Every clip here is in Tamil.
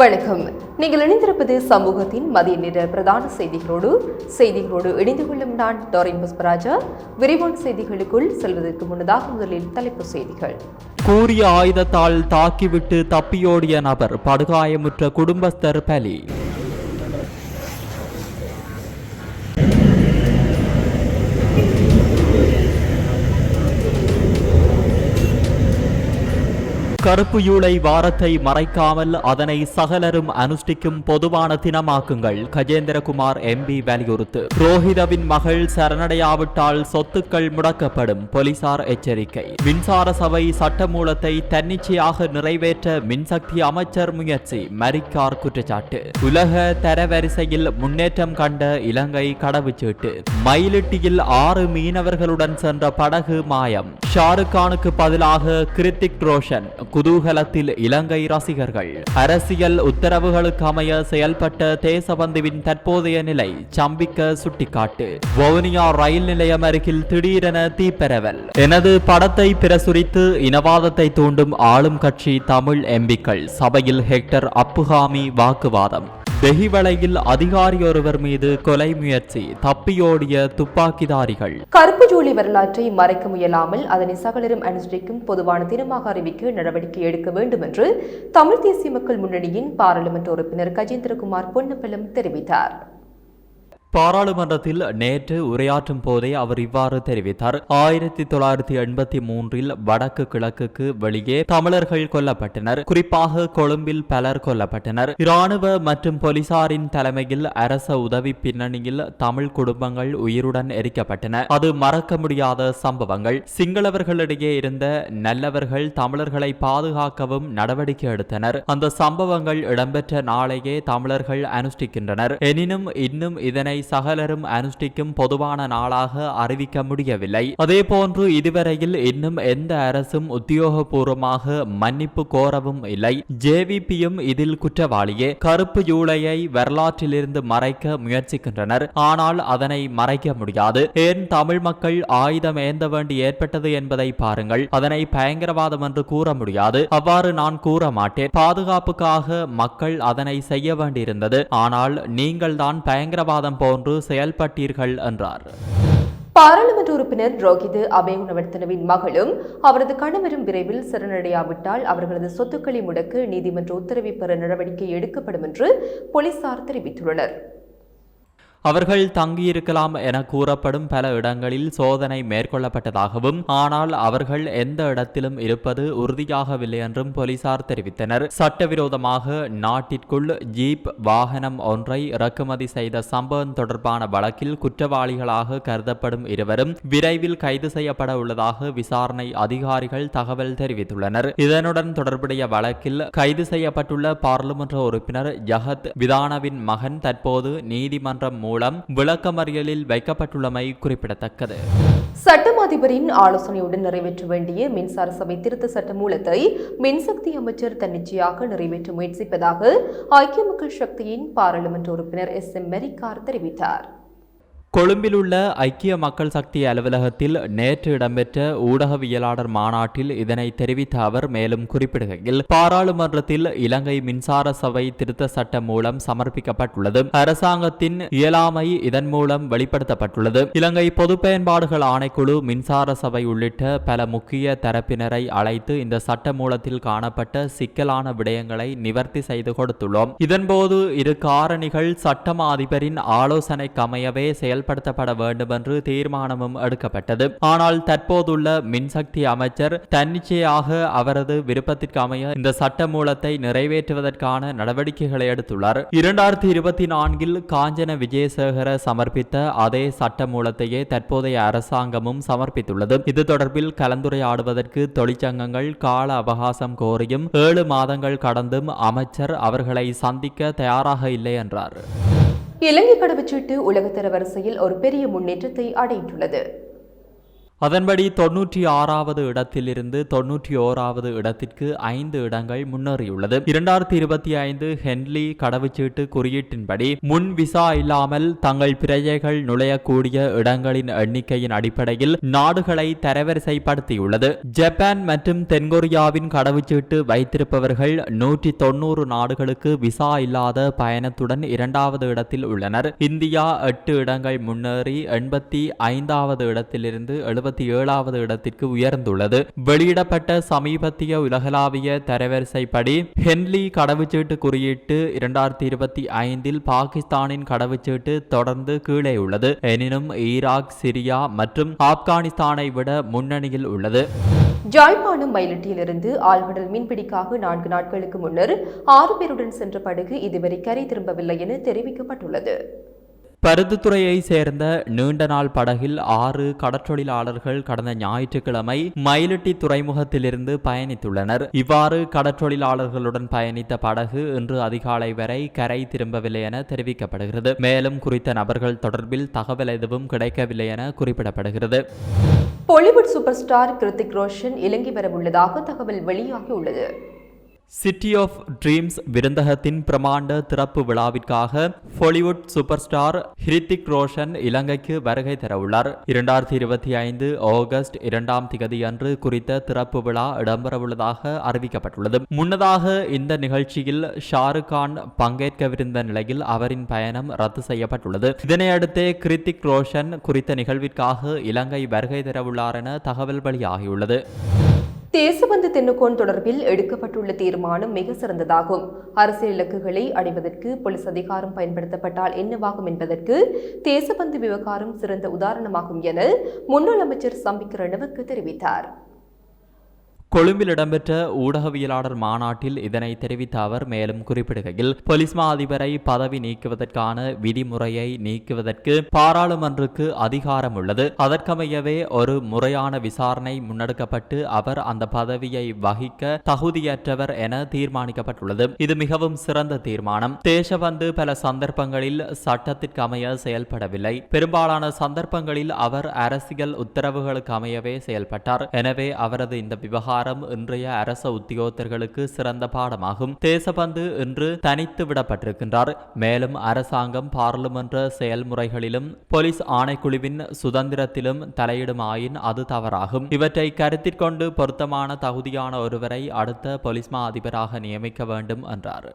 வணக்கம். நீங்கள் இணைந்திருப்பது சமூகத்தின் மதிய நேர பிரதான செய்திகளோடு செய்திகளோடு இணைந்து கொள்ளும் நான் டோரின் புஷ்பராஜா. விரிவான செய்திகளுக்குள் செல்வதற்கு முன்னதாக முதலில் தலைப்பு செய்திகள். கூறிய ஆயுதத்தால் தாக்கிவிட்டு தப்பியோடிய நபர் படுகாயமுற்ற குடும்பஸ்தர் பலி. கருப்பு யூலை வாரத்தை மறைக்காமல் அதனை சகலரும் அனுஷ்டிக்கும் பொதுவான தினமாக்குங்கள். கஜேந்திரகுமார் எம்பி வலியுறுத்து. ரோஹிதவின் மகள் சரணடையாவிட்டால் சொத்துக்கள் முடக்கப்படும். போலீசார் எச்சரிக்கை. மின்சார சபை சட்டமூலத்தை தன்னிச்சையாக நிறைவேற்ற மின்சக்தி அமைச்சர் முயற்சி. மரிக்கார் குற்றச்சாட்டு. உலக தரவரிசையில் முன்னேற்றம் கண்ட இலங்கை கடவுச்சீட்டு. மயிலிட்டியில் ஆறு மீனவர்களுடன் சென்ற படகு மாயம். ஷாருக்கானுக்கு பதிலாக கிருத்திக் ரோஷன். குதூகலத்தில் இலங்கை ரசிகர்கள். அரசியல் உத்தரவுகளுக்கு அமைய செயல்பட்ட தேசபந்துவின் தற்போதைய நிலை சம்பிக்க சுட்டிக்காட்டு. வவுனியா ரயில் நிலையம் அருகில் திடீரென தீப்பரவல். எனது படத்தை பிரசுரித்து இனவாதத்தை தூண்டும் ஆளும் கட்சி தமிழ் எம்பிக்கள் சபையில் ஹெக்டர் அப்புகாமி வாக்குவாதம். வெகிவளையில் அதிகாரியொருவர் மீது கொலை முயற்சி தப்பியோடிய துப்பாக்கிதாரிகள். கருப்பு ஜூலி வரலாற்றை மறைக்க முயலாமல் அதனை சகலரும் அனுசரிக்கும் பொதுவான தினமாக அறிவிக்க நடவடிக்கை எடுக்க வேண்டும் என்று தமிழ் தேசிய மக்கள் முன்னணியின் பாராளுமன்ற உறுப்பினர் கஜேந்திரகுமார் பொன்னப்பலம் தெரிவித்தார். பாராளுமன்றத்தில் நேற்று உரையாற்றும் போதே அவர் இவ்வாறு தெரிவித்தார். ஆயிரத்தி தொள்ளாயிரத்தி எண்பத்தி மூன்றில் வடக்கு கிழக்குக்கு வெளியே தமிழர்கள் கொல்லப்பட்டனர். குறிப்பாக கொழும்பில் பலர் கொல்லப்பட்டனர். இராணுவ மற்றும் போலீசாரின் தலைமையில் அரச உதவி பின்னணியில் தமிழ் குடும்பங்கள் உயிருடன் எரிக்கப்பட்டன. அது மறக்க முடியாத சம்பவங்கள். சிங்களவர்களிடையே இருந்த நல்லவர்கள் தமிழர்களை பாதுகாக்கவும் நடவடிக்கை எடுத்தனர். அந்த சம்பவங்கள் இடம்பெற்ற நாளையே தமிழர்கள் அனுஷ்டிக்கின்றனர். எனினும் இன்னும் இதனை சகலரும் அனுஷ்டிக்கும் பொதுவான நாளாக அறிவிக்க முடியவில்லை. அதேபோன்று இதுவரையில் இன்னும் எந்த அரசும் உத்தியோகபூர்வமாக மன்னிப்பு கோரவும் இல்லை. ஜேவிபியும் இதில் குற்றவாளியே. கருப்பு ஜூலையை வரலாற்றிலிருந்து மறைக்க முயற்சிக்கின்றனர். ஆனால் அதனை மறைக்க முடியாது. ஏன் தமிழ் மக்கள் ஆயுதம் ஏந்த வேண்டி ஏற்பட்டது என்பதை பாருங்கள். அதனை பயங்கரவாதம் என்று கூற முடியாது. அவ்வாறு நான் கூற மாட்டேன். பாதுகாப்புக்காக மக்கள் அதனை செய்ய வேண்டியிருந்தது. ஆனால் நீங்கள் தான் பயங்கரவாதம் போன்று செயல்பட்டீர்கள் என்றார். பாராளுமன்ற உறுப்பினர் ரோஹித் அபேகுணவர்த்தனவின் மகளும் அவரது கணவரும் விரைவில் சரணடையாவிட்டால் அவர்களது சொத்துக்களை முடக்க நீதிமன்ற உத்தரவை பெற நடவடிக்கை எடுக்கப்படும் என்று போலீசார் தெரிவித்துள்ளனர். அவர்கள் தங்கியிருக்கலாம் என கூறப்படும் பல இடங்களில் சோதனை மேற்கொள்ளப்பட்டதாகவும் ஆனால் அவர்கள் எந்த இடத்திலும் இருப்பது உறுதியாகவில்லை என்றும் போலீசார் தெரிவித்தனர். சட்டவிரோதமாக நாட்டிற்குள் ஜீப் வாகனம் ஒன்றை இறக்குமதி செய்த சம்பவம் தொடர்பான வழக்கில் குற்றவாளிகளாக கருதப்படும் இருவரும் விரைவில் கைது செய்யப்பட உள்ளதாக விசாரணை அதிகாரிகள் தகவல் தெரிவித்துள்ளனர். இதனுடன் தொடர்புடைய வழக்கில் கைது செய்யப்பட்டுள்ள பாராளுமன்ற உறுப்பினர் ஜஹத் விதானவின் மகன் தற்போது நீதிமன்றம் மூலம் விளக்கமறியலில் வைக்கப்பட்டுள்ளமை குறிப்பிடத்தக்கது. சட்டம் அதிபரின் ஆலோசனையுடன் நிறைவேற்ற வேண்டிய மின்சார சபை திருத்த சட்ட மூலத்தை மின்சக்தி அமைச்சர் தன்னிச்சையாக நிறைவேற்ற முயற்சிப்பதாக ஐக்கிய மக்கள் சக்தியின் பாராளுமன்ற உறுப்பினர் எஸ் எம் மெரிக்கார் தெரிவித்தார். கொழும்பில் உள்ள ஐக்கிய மக்கள் சக்தி அலுவலகத்தில் நேற்று இடம்பெற்ற ஊடகவியலாளர் மாநாட்டில் இதனை தெரிவித்த அவர் மேலும் குறிப்பிடுகையில் பாராளுமன்றத்தில் இலங்கை மின்சார சபை திருத்த சட்டம் மூலம் சமர்ப்பிக்கப்பட்டுள்ளது. அரசாங்கத்தின் இயலாமை இதன் மூலம் வெளிப்படுத்தப்பட்டுள்ளது. இலங்கை பொது பயன்பாடுகள் ஆணைக்குழு மின்சார சபை உள்ளிட்ட பல முக்கிய தரப்பினரை அழைத்து இந்த சட்ட மூலத்தில் காணப்பட்ட சிக்கலான விடயங்களை நிவர்த்தி செய்து கொடுத்துள்ளோம். இதன்போது இரு காரணிகள் சட்டமா அதிபரின் ஆலோசனைக்கமையவே செயல் செயல்படுத்தப்பட வேண்டும் என்று தீர்மானமும் எடுக்கப்பட்டது. ஆனால் தற்போதுள்ள மின்சக்தி அமைச்சர் தன்னிச்சையாக அவரது விருப்பத்திற்கு அமைய இந்த சட்ட மூலத்தை நிறைவேற்றுவதற்கான நடவடிக்கைகளை எடுத்துள்ளார். இரண்டாயிரத்தி இருபத்தி நான்கில் காஞ்சன விஜயசேகர சமர்ப்பித்த அதே சட்ட மூலத்தையே தற்போதைய அரசாங்கமும் சமர்ப்பித்துள்ளது. இது தொடர்பில் கலந்துரையாடுவதற்கு தொழிற்சங்கங்கள் கால அவகாசம் கோரியும் ஏழு மாதங்கள் கடந்தும் அமைச்சர் அவர்களை சந்திக்க தயாராக இல்லை என்றார். இலங்கை கடவுச்சீட்டு உலகத்தர வரிசையில் ஒரு பெரிய முன்னேற்றத்தை அடைந்துள்ளது. அதன்படி தொன்னூற்றி ஆறாவது இடத்திலிருந்து தொன்னூற்றி ஓராவது இடத்திற்கு ஐந்து இடங்கள் முன்னேறியுள்ளது. இரண்டாயிரத்தி இருபத்தி ஐந்து ஹென்லி கடவுச்சீட்டு குறியீட்டின்படி முன் விசா இல்லாமல் தங்கள் பிரஜைகள் நுழையக்கூடிய இடங்களின் எண்ணிக்கையின் அடிப்படையில் நாடுகளை தரவரிசைப்படுத்தியுள்ளது. ஜப்பான் மற்றும் தென்கொரியாவின் கடவுச்சீட்டு வைத்திருப்பவர்கள் நூற்றி தொன்னூறு நாடுகளுக்கு விசா இல்லாத பயணத்துடன் இரண்டாவது இடத்தில் உள்ளனர். இந்தியா எட்டு இடங்கள் முன்னேறி எண்பத்தி ஐந்தாவது இடத்திலிருந்து எழுபத்தி ஏழாவது இடத்திற்கு உயர்ந்துள்ளது. வெளியிடப்பட்ட சமீபத்திய உலகளாவிய தரவரிசைப்படி ஹென்லி கடவுச்சீட்டு குறியீட்டு இரண்டாயிரத்தி இருபத்தி ஐந்தில் பாகிஸ்தானின் கடவுச்சீட்டு தொடர்ந்து கீழே உள்ளது. எனினும் ஈராக் சிரியா மற்றும் ஆப்கானிஸ்தானை விட முன்னணியில் உள்ளது. ஜாழ்ப்பாணம் மயிலட்டியிலிருந்து ஆழ்கடல் மீன்பிடிக்காக நான்கு நாட்களுக்கு முன்னர் ஆறு பேருடன் சென்ற படகு இதுவரை கரை திரும்பவில்லை என தெரிவிக்கப்பட்டுள்ளது. பருத்தித்துறையை சேர்ந்த நீண்ட நாள் படகில் ஆறு கடற்றொழிலாளர்கள் கடந்த ஞாயிற்றுக்கிழமை மயிலட்டி துறைமுகத்திலிருந்து பயணித்துள்ளனர். இவ்வாறு கடற்றொழிலாளர்களுடன் பயணித்த படகு இன்று அதிகாலை வரை கரை திரும்பவில்லை என தெரிவிக்கப்படுகிறது. மேலும் குறித்த நபர்கள் தொடர்பில் தகவல் எதுவும் கிடைக்கவில்லை என குறிப்பிடப்படுகிறது. Bollywood super star Hrithik Roshan Ilangai வரவுள்ளதாக தகவல் வெளியாகியுள்ளது. சிட்டி ஆஃப் ட்ரீம்ஸ் விருந்தகத்தின் பிரமாண்ட திறப்பு விழாவிற்காக Bollywood super star Hrithik Roshan இலங்கைக்கு வருகை தரவுள்ளார். இரண்டாயிரத்தி இருபத்தி ஐந்து ஆகஸ்ட் இரண்டாம் திகதி அன்று குறித்த திறப்பு விழா இடம்பெறவுள்ளதாக அறிவிக்கப்பட்டுள்ளது. முன்னதாக இந்த நிகழ்ச்சியில் ஷாருக் கான் பங்கேற்கவிருந்த நிலையில் அவரின் பயணம் ரத்து செய்யப்பட்டுள்ளது. இதனையடுத்தே கிரித்திக் ரோஷன் குறித்த நிகழ்விற்காக இலங்கை வருகை தரவுள்ளார் என தகவல் வெளியாகியுள்ளது. தேசபந்து தென்னுகோன் தொடர்பில் எடுக்கப்பட்டுள்ள தீர்மானம் மிக சிறந்ததாகும். அரசியல் இலக்குகளை அடைவதற்கு போலீஸ் அதிகாரம் பயன்படுத்தப்பட்டால் என்னவாகும் என்பதற்கு தேசபந்து விவகாரம் சிறந்த உதாரணமாகும் என முன்னாள் அமைச்சர் சம்பிக் ரணவுக்கு தெரிவித்தார். கொழும்பில் இடம்பெற்ற ஊடகவியலாளர் மாநாட்டில் இதனை தெரிவித்த அவர் மேலும் குறிப்பிடுகையில் பொலிஸ்மா மா அதிபரை பதவி நீக்குவதற்கான விதிமுறையை நீக்குவதற்கு பாராளுமன்றுக்கு அதிகாரம் உள்ளது அதற்கமையவே ஒரு முறையான விசாரணை முன்னெடுக்கப்பட்டு அவர் அந்த பதவியை வகிக்க தகுதியற்றவர் என தீர்மானிக்கப்பட்டுள்ளது. இது மிகவும் சிறந்த தீர்மானம். தேசபந்து பல சந்தர்ப்பங்களில் சட்டத்திற்கு அமைய செயல்படவில்லை. பெரும்பாலான சந்தர்ப்பங்களில் அவர் அரசியல் உத்தரவுகளுக்கு அமையவே செயல்பட்டார். எனவே அவரது இந்த விவகாரம் இன்றைய அரச உத்தியோகத்தர்களுக்கு சிறந்த பாடமாகும். தேசபந்து இன்று தனித்து விடப்பட்டிருக்கின்றார். மேலும் அரசாங்கம் பாராளுமன்ற செயல்முறைகளிலும் போலீஸ் ஆணைக்குழுவின் சுதந்திரத்திலும் தலையிடுமாயின் அது தவறாகும். இவற்றை கருத்திற்கொண்டு பொருத்தமான தகுதியான ஒருவரை அடுத்த போலீஸ் மா அதிபராக நியமிக்க வேண்டும் என்றார்.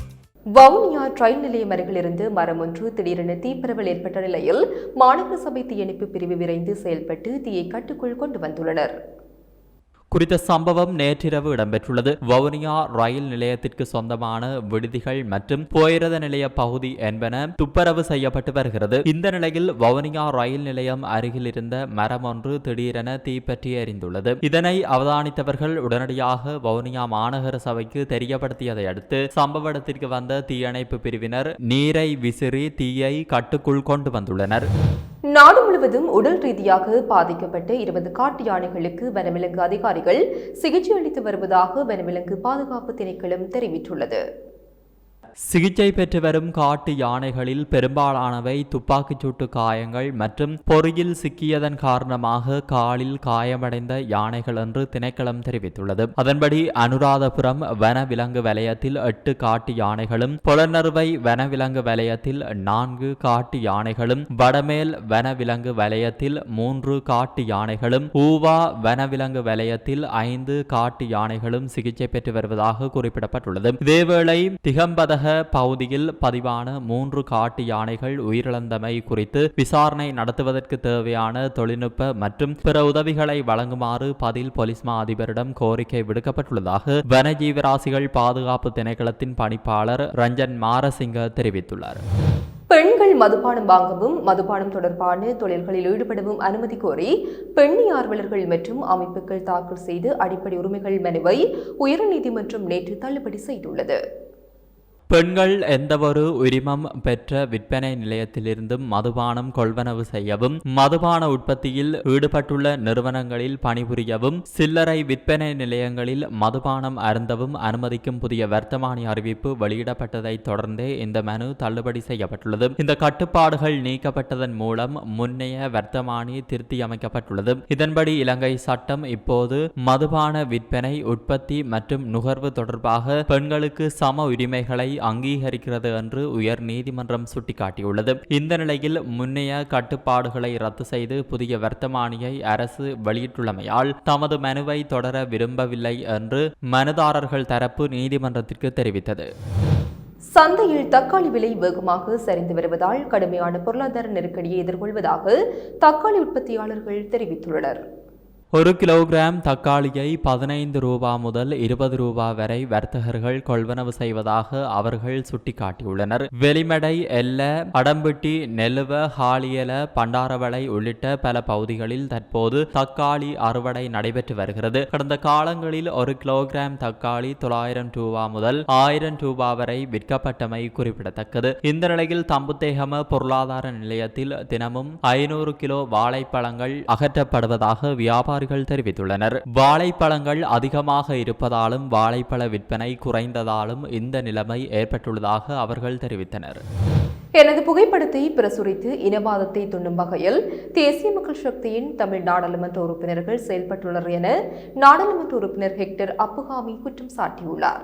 Vavuniya ரயில் நிலையம் அருகிலிருந்து மரம் ஒன்று திடீரென தீப்பரவல் ஏற்பட்ட நிலையில் மாநகர சபை தீயணைப்பு பிரிவு விரைந்து செயல்பட்டு தீயை கட்டுக்குள் கொண்டு வந்துள்ளனர். குறித்த சம்பவம் நேற்றிரவு இடம்பெற்றுள்ளது. வவுனியா ரயில் நிலையத்திற்கு சொந்தமான விடுதிகள் மற்றும் போயிரத நிலைய பகுதி என்பன துப்பரவு செய்யப்பட்டு வருகிறது. இந்த நிலையில் வவுனியா ரயில் நிலையம் அருகில் இருந்த மரம் ஒன்று திடீரென தீப்பற்றி எரிந்துள்ளது. இதனை அவதானித்தவர்கள் உடனடியாக வவுனியா மாநகர சபைக்கு தெரியப்படுத்தியதை அடுத்து சம்பவ இடத்திற்கு வந்த தீயணைப்பு பிரிவினர் நீரை விசிறி தீயை கட்டுக்குள் கொண்டு வந்துள்ளனர். நாடு முழுவதும் உடல் ரீதியாக பாதிக்கப்பட்ட இருபது காட்டு யானைகளுக்கு வனவிலங்கு அதிகாரிகள் சிகிச்சை அளித்து வருவதாக வனவிலங்கு பாதுகாப்பு திணைக்களம் தெரிவித்துள்ளது. சிகிச்சை பெற்று வரும் காட்டு யானைகளில் பெரும்பாலானவை துப்பாக்கிச் சூட்டு காயங்கள் மற்றும் பொறியில் சிக்கியதன் காரணமாக காலில் காயமடைந்த யானைகள் என்று திணைக்களம் தெரிவித்துள்ளது. அதன்படி அனுராதபுரம் வனவிலங்கு வலயத்தில் எட்டு காட்டு யானைகளும் புலனறுவை வனவிலங்கு வலயத்தில் நான்கு காட்டு யானைகளும் வடமேல் வனவிலங்கு வலயத்தில் மூன்று காட்டு யானைகளும் ஊவா வனவிலங்கு வலயத்தில் ஐந்து காட்டு யானைகளும் சிகிச்சை பெற்று வருவதாக குறிப்பிடப்பட்டுள்ளது. இதேவேளை திகம்பதக பகுதியில் பதிவான மூன்று காட்டு யானைகள் உயிரிழந்தமை குறித்து விசாரணை நடத்துவதற்கு தேவையான தொழில்நுட்ப மற்றும் பிற உதவிகளை வழங்குமாறு பதில் போலீஸ் மா அதிபரிடம் கோரிக்கை விடுக்கப்பட்டுள்ளதாக வனஜீவராசிகள் பாதுகாப்பு திணைக்களத்தின் பணிப்பாளர் ரஞ்சன் மாரசிங்க தெரிவித்துள்ளார். பெண்கள் மதுபானம் வாங்கவும் மதுபானம் தொடர்பான தொழில்களில் ஈடுபடவும் அனுமதி கோரி பெண்ணி ஆர்வலர்கள் மற்றும் அமைப்புகள் தாக்கல் செய்து அடிப்படை உரிமைகள் மனுவை உயர்நீதிமன்றம் நேற்று தள்ளுபடி செய்துள்ளது. பெண்கள் எந்தவொரு உரிமம் பெற்ற விற்பனை நிலையத்திலிருந்தும் மதுபானம் கொள்வனவு செய்யவும் மதுபான உற்பத்தியில் ஈடுபட்டுள்ள நிறுவனங்களில் பணிபுரியவும் சில்லறை விற்பனை நிலையங்களில் மதுபானம் அருந்தவும் அனுமதிக்கும் புதிய வர்த்தமானி அறிவிப்பு வெளியிடப்பட்டதை தொடர்ந்தே இந்த மனு தள்ளுபடி செய்யப்பட்டுள்ளது. இந்த கட்டுப்பாடுகள் நீக்கப்பட்டதன் மூலம் முன்னைய வர்த்தமானி திருத்தி அமைக்கப்பட்டுள்ளது இதன்படி இலங்கை சட்டம் இப்போது மதுபான விற்பனை உற்பத்தி மற்றும் நுகர்வு தொடர்பாக பெண்களுக்கு சம உரிமைகளை அங்கீகரிக்கிறது என்று உயர் நீதிமன்றம் சுட்டிக்காட்டியுள்ளது. இந்த நிலையில் முன்னைய கட்டுப்பாடுகளை ரத்து செய்து புதிய வர்த்தமானியை அரசு வெளியிட்டுள்ளமையால் தமது மனுவை தொடர விரும்பவில்லை என்று மனுதாரர்கள் தரப்பு நீதிமன்றத்திற்கு தெரிவித்தது. சந்தையில் தக்காளி விலை வேகமாக சரிந்து வருவதால் கடுமையான பொருளாதார நெருக்கடியை எதிர்கொள்வதாக தக்காளி உற்பத்தியாளர்கள் தெரிவித்துள்ளனர். ஒரு கிலோகிராம் தக்காளியை பதினைந்து ரூபா முதல் இருபது ரூபா வரை வர்த்தகர்கள் கொள்வனவு செய்வதாக அவர்கள் சுட்டிக்காட்டியுள்ளனர். வெளிமடை எல்ல அடம்பிட்டி நெலுவ ஹாலியல பண்டாரவளை உள்ளிட்ட பல பகுதிகளில் தற்போது தக்காளி அறுவடை நடைபெற்று வருகிறது. கடந்த காலங்களில் ஒரு கிலோகிராம் தக்காளி தொள்ளாயிரம் ரூபா முதல் ஆயிரம் ரூபா வரை விற்கப்பட்டமை குறிப்பிடத்தக்கது. இந்த நிலையில் தம்புத்தேகம பொருளாதார நிலையத்தில் தினமும் ஐநூறு கிலோ வாழைப்பழங்கள் அகற்றப்படுவதாக வியாபாரிகள் தெரிவித்துள்ளனர். வாழைப்பழங்கள் அதிகமாக இருப்பதாலும் வாழைப்பழ விற்பனை குறைந்ததாலும் இந்த நிலைமை ஏற்பட்டுள்ளதாக அவர்கள் தெரிவித்தனர். எனது புகைப்படத்தை பிரசுரித்து இனவாதத்தை துண்ணும் வகையில் தேசிய மக்கள் சக்தியின் தமிழ் நாடாளுமன்ற உறுப்பினர்கள் செயல்பட்டுள்ளனர் என நாடாளுமன்ற உறுப்பினர் ஹெக்டர் அப்புகாமி குற்றம் சாட்டியுள்ளார்.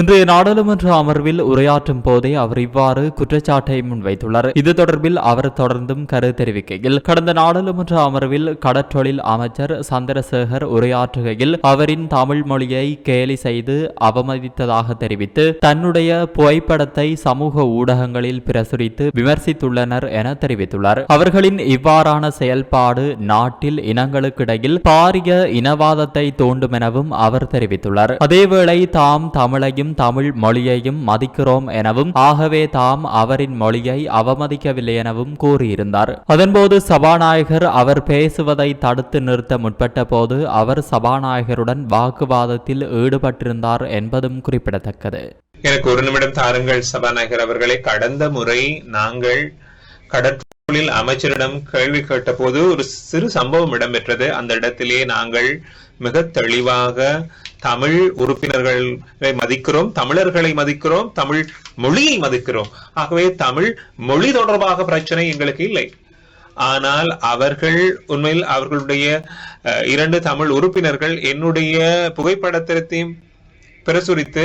இன்றைய நாடாளுமன்ற அமர்வில் உரையாற்றும் போதே அவர் இவ்வாறு குற்றச்சாட்டை முன்வைத்துள்ளார். இது தொடர்பில் அவர் தொடர்ந்தும் கரு தெரிவிக்கையில் கடந்த நாடாளுமன்ற அமர்வில் கடற்றொழில் அமைச்சர் சந்திரசேகர் உரையாற்றுகையில் அவரின் தமிழ் மொழியை கேலி செய்து அவமதித்ததாக தெரிவித்து தன்னுடைய புகைப்படத்தை சமூக ஊடகங்களில் பிரசுரித்து விமர்சித்துள்ளனர் என தெரிவித்துள்ளார். அவர்களின் இவ்வாறான செயல்பாடு நாட்டில் இனங்களுக்கிடையில் பாரிய இனவாதத்தை தூண்டுமெனவும் அவர் தெரிவித்துள்ளார். அதேவேளை தாம் தமிழையும் தமிழ் மொழியையும் மதிக்கிறோம் எனவும் ஆகவே தாம் அவரின் மொழியை அவமதிக்கவில்லை எனவும் கூறியிருந்தார். அதன்போது சபாநாயகர் அவர் பேசுவதை தடுத்து நிறுத்த முற்பட்ட போது அவர் சபாநாயகருடன் வாக்குவாதத்தில் ஈடுபட்டிருந்தார் என்பதும் குறிப்பிடத்தக்கது. எனக்கு ஒரு நிமிடம் தாருங்கள் சபாநாயகர் அவர்களை. கடந்த முறை நாங்கள் கடற்றொழில் அமைச்சரிடம் கேள்வி கேட்டபோது ஒரு சிறு சம்பவம் இடம்பெற்றது. அந்த இடத்திலே நாங்கள் மிக தெளிவாக தமிழ் உறுப்பினர்களை மதிக்கிறோம் தமிழர்களை மதிக்கிறோம் தமிழ் மொழியை மதிக்கிறோம். ஆகவே தமிழ் மொழி தொடர்பாக பிரச்சனை எங்களுக்கு இல்லை. ஆனால் அவர்கள் உண்மையில் அவர்களுடைய அஹ், இரண்டு தமிழ் உறுப்பினர்கள் என்னுடைய புகைப்படத்தையும் பிரசுரித்து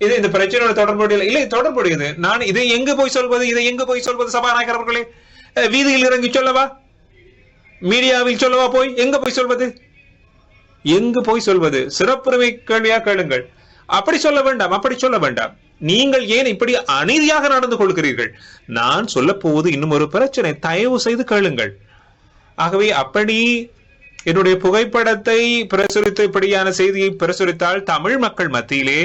இது இந்த பிரச்சனையோட தொடர்புடைய இல்லை தொடர்புடையது. நான் இதை எங்கு போய் சொல்வது இதை எங்கு போய் சொல்வது சபாநாயகர் அவர்களே? வீதியில் இறங்கி சொல்லவா? மீடியாவில் சொல்லவா போய்? எங்க போய் சொல்வது? எங்கு போய் சொல்வது? சிறப்புரிமை கேள்வியா கேளுங்கள். அப்படி சொல்ல வேண்டாம் அப்படி சொல்ல வேண்டாம். நீங்கள் ஏன் இப்படி அநீதியாக நடந்து கொள்கிறீர்கள்? நான் சொல்ல போவது இன்னும் ஒரு பிரச்சனை. தயவு செய்து கேளுங்கள். ஆகவே அப்படி என்னுடைய புகைப்படத்தை பிரசுரித்து இப்படியான செய்தியை பிரசுரித்தால் தமிழ் மக்கள் மத்தியிலே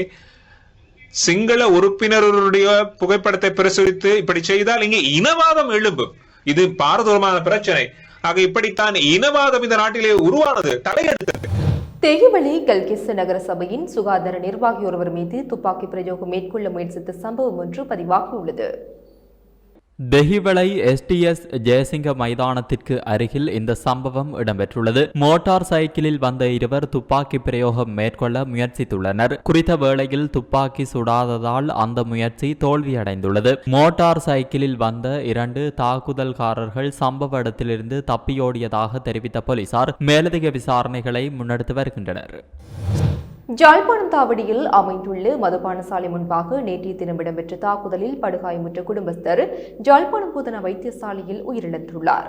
சிங்கள உறுப்பினருடைய புகைப்படத்தை பிரசுரித்து இப்படி செய்தால் இங்கே இனவாதம் எழும்பும். இது பாரதூரமான பிரச்சனை. ஆக இப்படித்தான் இனவாதம் இந்த நாட்டிலே உருவானது தலையெடுத்தது தெய்வளி கல்கிஸ் நகர சபையின் சுகாதார நிர்வாகி ஒருவர் மீது துப்பாக்கி பிரயோகம் மேற்கொள்ள முயற்சித்த சம்பவம் ஒன்று பதிவாகியுள்ளது தெஹிவளை எஸ்டிஎஸ் ஜெயசிங்க மைதானத்திற்கு அருகில் இந்த சம்பவம் இடம்பெற்றுள்ளது மோட்டார் சைக்கிளில் வந்த இருவர் துப்பாக்கி பிரயோகம் மேற்கொள்ள முயற்சித்துள்ளனர் குறித்த வேளையில் துப்பாக்கி சுடாததால் அந்த முயற்சி தோல்வியடைந்துள்ளது மோட்டார் சைக்கிளில் வந்த இரண்டு தாக்குதல்காரர்கள் சம்பவ இடத்திலிருந்து தப்பியோடியதாக தெரிவித்த போலீசார் மேலதிக விசாரணைகளை முன்னெடுத்து வருகின்றனர் ஜாழ்ப்பாணம் தாவடியில் அமைந்துள்ள மதுபான சாலை முன்பாக நேற்றைய தினம் இடம்பெற்ற தாக்குதலில் படுகாயமுற்ற குடும்பஸ்தர் ஜாழ்ப்பாணம் பூதன வைத்தியசாலையில் உயிரிழந்துள்ளார்.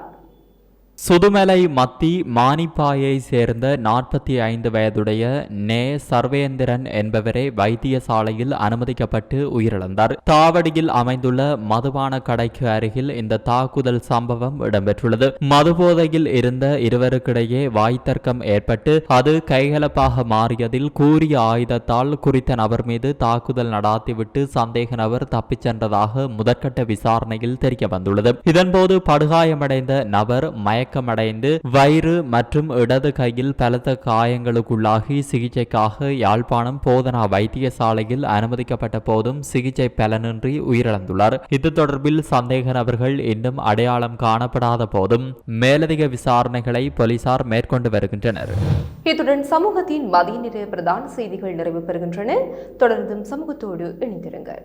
சுதுமலை மத்தி மானிப்பாயை சேர்ந்த நாற்பத்தி ஐந்து வயதுடைய நே. சர்வேந்திரன் என்பவரே வைத்தியசாலையில் அனுமதிக்கப்பட்டு உயிரிழந்தார். தாவடியில் அமைந்துள்ள மதுபான கடைக்கு அருகில் இந்த தாக்குதல் சம்பவம் இடம்பெற்றுள்ளது. மதுபோதையில் இருந்த இருவருக்கிடையே வாய்த்தர்க்கம் ஏற்பட்டு அது கைகலப்பாக மாறியதில் கூறிய ஆயுதத்தால் குறித்த நபர் மீது தாக்குதல் நடாத்திவிட்டு சந்தேக நபர் தப்பிச் சென்றதாக முதற்கட்ட விசாரணையில் தெரிய வந்துள்ளது இதன்போது படுகாயமடைந்த நபர் மயக்க மயக்கமடைந்து வயிறு மற்றும் இடது கையில் பலத்த காயங்களுக்குள்ளாகி சிகிச்சைக்காக யாழ்ப்பாணம் போதனா வைத்தியசாலையில் அனுமதிக்கப்பட்ட போதும் சிகிச்சை பலனின்றி உயிரிழந்துள்ளார். இது தொடர்பில் சந்தேக நபர்கள் இன்னும் அடையாளம் காணப்படாத போதும் மேலதிக விசாரணைகளை போலீசார் மேற்கொண்டு வருகின்றனர். இத்துடன் சமூகத்தின் மதிய நிற பிரதான செய்திகள் நிறைவு பெறுகின்றன. தொடர்ந்தும் சமூகத்தோடு இணைந்திருங்கள்.